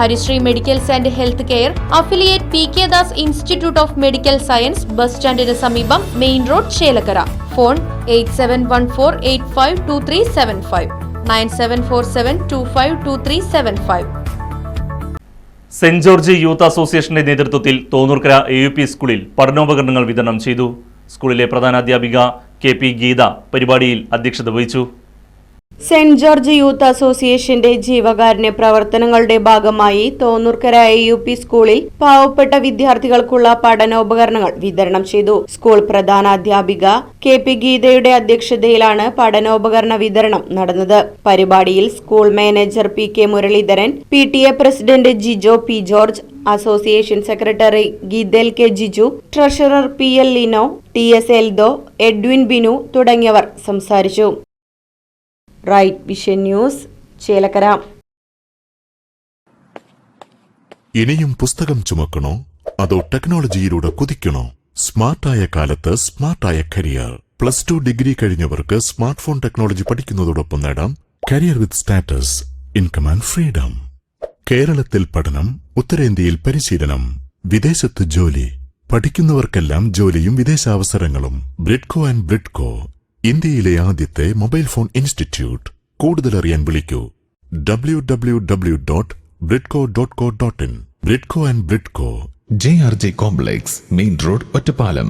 Harishree medicals and health care affiliate P K Das institute of medical science bus സ്റ്റാൻഡിന് സമീപം main road Chelakkara. Phone eight seven one four eight five two three seven five. Nine seven four seven two five two three seven five. Saint George youth അസോസിയേഷന്റെ നേതൃത്വത്തിൽ Thonnurkara A U P സ്കൂളിൽ പഠനോപകരണങ്ങൾ വിതരണം ചെയ്തു. സ്കൂളിലെ പ്രധാനാധ്യാപിക K P Geetha പരിപാടിയിൽ അധ്യക്ഷത വഹിച്ചു. Saint George youth അസോസിയേഷന്റെ ജീവകാരുണ്യ പ്രവർത്തനങ്ങളുടെ ഭാഗമായി തോന്നൂർക്കര എ യു പി സ്കൂളിൽ പാവപ്പെട്ട വിദ്യാർത്ഥികൾക്കുള്ള പഠനോപകരണങ്ങൾ വിതരണം ചെയ്തു. സ്കൂൾ പ്രധാന അധ്യാപിക കെ പി ഗീതയുടെ അധ്യക്ഷതയിലാണ് പഠനോപകരണ വിതരണം നടന്നത്. പരിപാടിയിൽ school manager P K Muralidharan P T A president Jijo P George association secretary Geethal K Jiju treasurer P L Lino T S Eldho Edwin Binu തുടങ്ങിയവർ സംസാരിച്ചു. Right vision news Chelakkara. ഇനിയും പുസ്തകം ചുമക്കണോ? അതോ ടെക്നോളജിയിലൂടെ കുതിക്കണോ? സ്മാർട്ടായ കാലത്ത് സ്മാർട്ടായ കരിയർ. പ്ലസ് ടു ഡിഗ്രി കഴിഞ്ഞവർക്ക് സ്മാർട്ട് ഫോൺ ടെക്നോളജി പഠിക്കുന്നതോടൊപ്പം നേടാം career with status income and freedom. കേരളത്തിൽ പഠനം ഉത്തരേന്ത്യയിൽ പരിശീലനം വിദേശത്ത് ജോലി. പഠിക്കുന്നവർക്കെല്ലാം ജോലിയും വിദേശാവസരങ്ങളും ബ്രിഡ്കോ ആൻഡ് ബ്രിഡ്കോ. ഇന്ത്യയിലെ ആദ്യത്തെ മൊബൈൽ ഫോൺ ഇൻസ്റ്റിറ്റ്യൂട്ട്. കൂടുതൽ അറിയാൻ വിളിക്കൂ. W W W dot Bridco dot co dot in Bridco and Bridco J R J complex main road Ottapalam